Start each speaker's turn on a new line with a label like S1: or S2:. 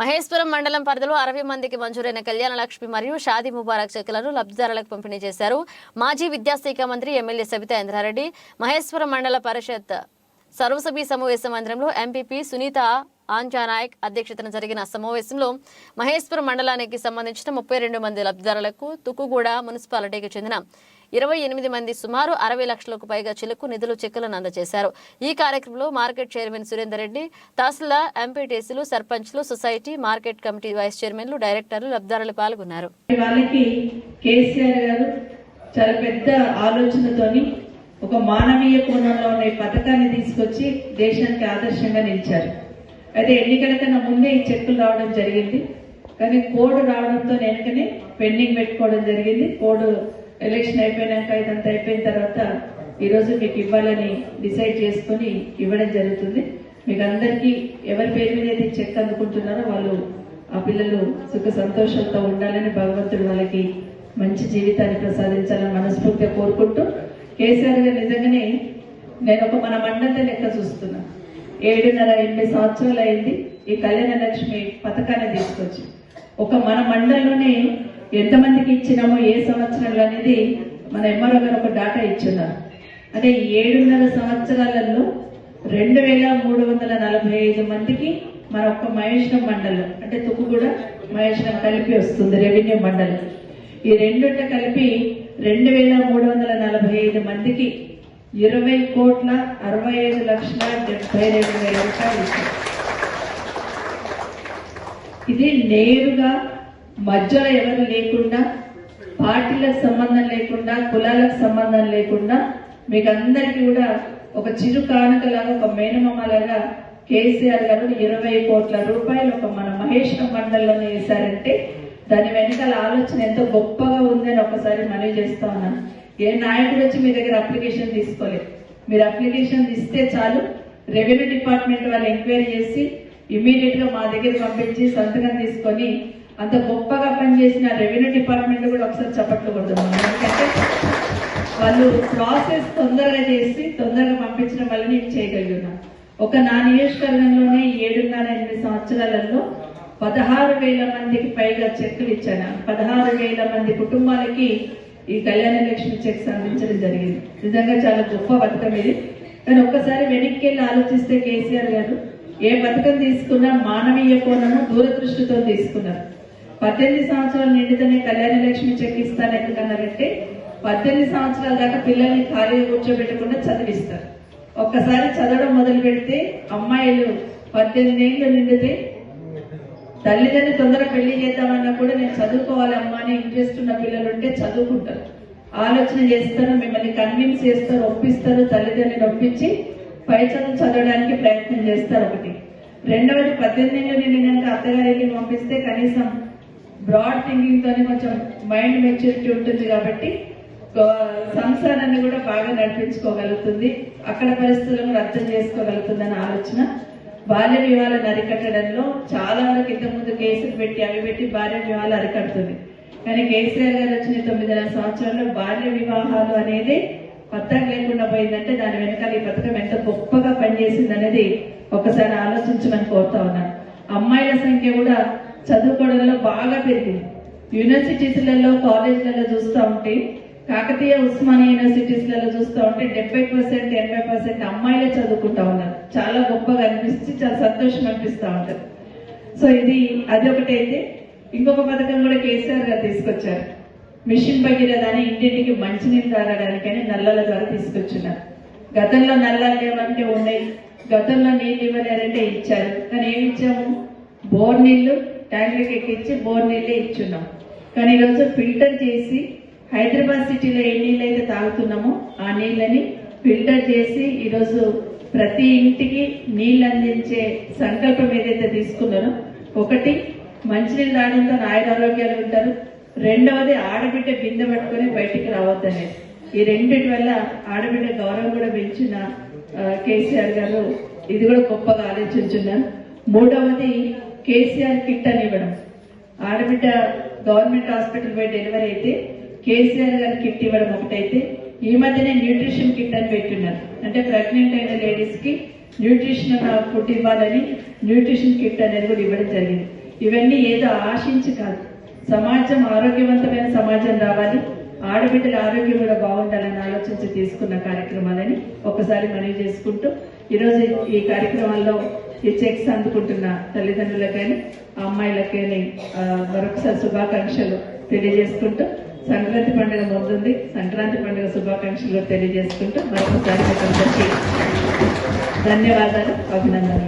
S1: మహేశ్వరం మండలం పరిధిలో అరవై మందికి మంజూరైన కళ్యాణ లక్ష్మి మరియు షాదీ ముబారక్ చెక్కులను లబ్ధిదారులకు పంపిణీ చేశారు. మాజీ విద్యాశాఖ మంత్రి ఎమ్మెల్యే సబితా ఇంద్రారెడ్డి మహేశ్వరం మండల పరిషత్ సర్వసభ్య సమావేశ మందిరంలో ఎంపీపీ సునీత ఆంజానాయక్ అధ్యక్షతన జరిగిన సమావేశంలో మహేశ్వరం మండలానికి సంబంధించిన ముప్పై రెండు మంది లబ్ధిదారులకు తుక్కుగూడ మున్సిపాలిటీకి చెందిన ఇరవై ఎనిమిది మంది సుమారు అరవై లక్షలకు పైగా చిలుకు నిధులు చెక్కులను అందజేశారు. ఈ కార్యక్రమంలో మార్కెట్ చైర్మన్ సురేందర్ రెడ్డి తహసీల్దార్ ఎంపీటీసీలు సర్పంచ్లు సొసైటీ మార్కెట్ కమిటీ వైస్ చైర్మన్లు డైరెక్టర్లు లబ్ధిదారులు పాల్గొన్నారు.
S2: చాలా పెద్ద ఆలోచనతోని ఒక మానవీయ కోణంలో ఉన్న పథకాన్ని తీసుకొచ్చి దేశానికి ఆదర్శంగా నిలిచారు. అయితే ఎన్నికల కన్నా ముందే ఈ చెక్కులు రావడం జరిగింది. కానీ కోడ్ రావడంతో వెనుకనే పెండింగ్ పెట్టుకోవడం జరిగింది. కోడ్ ఎలక్షన్ అయిపోయినాక ఇదంతా అయిపోయిన తర్వాత ఈ రోజు మీకు ఇవ్వాలని డిసైడ్ చేసుకొని ఇవ్వడం జరుగుతుంది. మీకు అందరికీ ఎవరి పేరు మీద అయితే చెక్ అందుకుంటున్నారో వాళ్ళు ఆ పిల్లలు సుఖ సంతోషంతో ఉండాలని భగవంతుడు వాళ్ళకి మంచి జీవితాన్ని ప్రసాదించాలని మనస్ఫూర్తిగా కోరుకుంటూ కేసీఆర్ గారు నిజంగానే నేను ఒక మన మండలి లెక్క చూస్తున్నా. ఏడున్నర ఎనిమిది సంవత్సరాలు అయింది. ఈ కళ్యాణ లక్ష్మి పథకాన్ని తీసుకొచ్చి ఒక మన మండలంలోనే ఎంతమందికి ఇచ్చినామో ఏ సంవత్సరంలో అనేది మన ఎంఆర్ఓ గారు ఒక డాటా ఇచ్చున్నారు. అంటే ఏడున్నర సంవత్సరాలలో రెండు వేల మూడు వందల నలభై ఐదు మందికి మన ఒక్క మహేశ్వరం మండలం అంటే తుక్కుగూడ మహేశ్వరం కలిపి వస్తుంది రెవెన్యూ మండలం. ఈ రెండుట కలిపి రెండు వేల మూడు వందల నలభై ఐదు మందికి ఇరవై కోట్ల అరవై ఐదు లక్షల డెబ్బై రెండు వేల రూపాయలు ఇది నేరుగా మధ్యలో ఎవరు లేకుండా పార్టీలకు సంబంధం లేకుండా కులాలకు సంబంధం లేకుండా మీకు అందరికీ కూడా ఒక చిరు కానుకలాగా ఒక మేనమామలాగా కేసీఆర్ గారు ఇరవై కోట్ల రూపాయలు ఒక మన మహేష్ మండలంలోనే వేశారంటే దాని వెనకాల ఆలోచన ఎంతో గొప్పగా ఉందని ఒకసారి మనవి చేస్తా ఉన్నాను ఏ నాయకుడు వచ్చి మీ దగ్గర అప్లికేషన్ తీసుకోలేదు మీరు అప్లికేషన్ ఇస్తే చాలు. రెవెన్యూ డిపార్ట్మెంట్ వాళ్ళు ఎంక్వైరీ చేసి ఇమీడియట్గా మా దగ్గర పంపించి సంతకం తీసుకొని అంత గొప్పగా పనిచేసిన రెవెన్యూ డిపార్ట్మెంట్ కూడా ఒకసారి చప్పట్లు కొడుతున్నాం ఎందుకంటే వాళ్ళు ప్రాసెస్ తొందరగా చేసి తొందరగా పంపించడం వల్ల నేను చేయగలుగుతున్నాను ఒక నా నియోజకవర్గంలోనే ఏడున్నర ఎనిమిది సంవత్సరాలలో పదహారు వేల మందికి పైగా చెక్కులు ఇచ్చాను. పదహారు వేల మంది కుటుంబాలకి ఈ కళ్యాణ లక్ష్మి చెక్స్ అందించడం జరిగింది. నిజంగా చాలా గొప్ప పథకం ఇది. కానీ ఒక్కసారి వెనక్కి వెళ్ళి ఆలోచిస్తే కేసీఆర్ గారు ఏ పథకం తీసుకున్నా మానవీయ కోణము దూరదృష్టితో తీసుకున్నారు. పద్దెనిమిది సంవత్సరాలు నిండితేనే కళ్యాణ లక్ష్మి చెక్ ఇస్తాను ఎందుకన్నారంటే పద్దెనిమిది సంవత్సరాల దాకా పిల్లల్ని ఖాళీగా కూర్చోబెట్టకుండా చదివిస్తారు. ఒక్కసారి చదవడం మొదలు పెడితే అమ్మాయిలు పద్దెనిమిది ఏళ్ళు నిండితే తల్లిదండ్రి తొందరగా పెళ్ళి చేద్దామన్నా కూడా నేను చదువుకోవాలి అమ్మా అని ఇంట్రెస్ట్ ఉన్న పిల్లలు ఉంటే చదువుకుంటారు. ఆలోచన చేస్తారు మిమ్మల్ని కన్విన్స్ చేస్తారు ఒప్పిస్తారు తల్లిదండ్రులను ఒప్పించి పై చదువు చదవడానికి ప్రయత్నం చేస్తారు ఒకటి. రెండవది పద్దెనిమిది ఏళ్ళు నిండినాక అత్తగారికి పంపిస్తే కనీసం బ్రాడ్ థింకింగ్ తోనే కొంచెం మైండ్ మెచ్యూరిటీ ఉంటుంది కాబట్టి సంసారాన్ని కూడా బాగా నడిపించుకోగలుగుతుంది. అక్కడ పరిస్థితులను అర్థం చేసుకోగలుగుతుందన్న ఆలోచన. బాల్య వివాహాలను అరికట్టడంలో చాలా వరకు ఇంతకుముందు కేసులు పెట్టి అవి పెట్టి బాల్య వివాహాలు అరికడుతుంది. కానీ కేసీఆర్ గారు వచ్చిన తొమ్మిదిన్నర సంవత్సరాల్లో బాల్య వివాహాలు అనేది పథకం లేకుండా పోయిందంటే దాని వెనకాల ఈ పథకం ఎంత గొప్పగా పనిచేసింది అనేది ఒకసారి ఆలోచించమని కోరుతా ఉన్నాను. అమ్మాయిల సంఖ్య కూడా చదువుకోవడంలో బాగా పెరిగింది. యూనివర్సిటీస్లలో కాలేజ్లలో చూస్తూ ఉంటే కాకతీయ ఉస్మానియా యూనివర్సిటీస్లలో చూస్తూ ఉంటే డెబ్బై పర్సెంట్ ఎనభై పర్సెంట్ అమ్మాయిలే చదువుకుంటా ఉన్నారు. చాలా గొప్పగా అనిపిస్తుంది చాలా సంతోషం అనిపిస్తూ ఉంటుంది. సో ఇది అది ఒకటైతే. ఇంకొక పథకం కూడా కేసీఆర్ గారు తీసుకొచ్చారు. మిషన్ భగీరథ అని ఇంటింటికి మంచినీళ్ళు తాగడానికని నల్లల ద్వారా తీసుకొచ్చున్నారు. గతంలో నల్లాలు లేవంటే ఉన్నాయి గతంలో నీళ్ళు ఇవ్వలేరంటే ఇచ్చారు. కానీ ఏమి ఇచ్చాము? బోర్ నీళ్ళు ట్యాంకులకు ఎక్కించి బోర్ నీళ్ళే ఇచ్చున్నాం. కానీ ఈరోజు ఫిల్టర్ చేసి హైదరాబాద్ సిటీలో ఏ నీళ్ళు అయితే తాగుతున్నామో ఆ నీళ్ళని ఫిల్టర్ చేసి ఈరోజు ప్రతి ఇంటికి నీళ్ళు అందించే సంకల్పం ఏదైతే తీసుకున్నారో ఒకటి మంచినీళ్ళు తాగడంతో ఆయురారోగ్యాలు ఉంటారు. రెండవది ఆడబిడ్డ బిందె పట్టుకొని బయటికి రావద్దనే. ఈ రెండింటి వల్ల ఆడబిడ్డ గౌరవం కూడా పెంచిన కేసీఆర్ గారు ఇది కూడా గొప్పగా ఆలోచించున్నారు. మూడవది కేసీఆర్ కిట్ అని ఇవ్వడం. ఆడబిడ్డ గవర్నమెంట్ హాస్పిటల్ పోయి డెలివరీ అయితే కేసీఆర్ గారి కిట్ ఇవ్వడం ఒకటైతే ఈ మధ్యనే న్యూట్రిషన్ కిట్ అని పెట్టున్నారు. అంటే ప్రెగ్నెంట్ అయిన లేడీస్కి న్యూట్రిషన్ ఫుడ్ ఇవ్వాలని న్యూట్రిషన్ కిట్ అనేది కూడా ఇవ్వడం జరిగింది. ఇవన్నీ ఏదో ఆశించి కాదు. సమాజం ఆరోగ్యవంతమైన సమాజం రావాలి. ఆడబిడ్డల ఆరోగ్యం కూడా బాగుండాలని ఆలోచించి తీసుకున్న కార్యక్రమాలని ఒకసారి మనవి చేసుకుంటూ ఈరోజు ఈ కార్యక్రమాల్లో ఈ చెక్స్ అందుకుంటున్న తల్లిదండ్రులకైనా అమ్మాయిలకైనా మరొకసారి శుభాకాంక్షలు తెలియజేసుకుంటూ సంక్రాంతి పండుగ ముందుంది. సంక్రాంతి పండుగ శుభాకాంక్షలు తెలియజేసుకుంటూ మరొకసారి ధన్యవాదాలు అభినందనలు.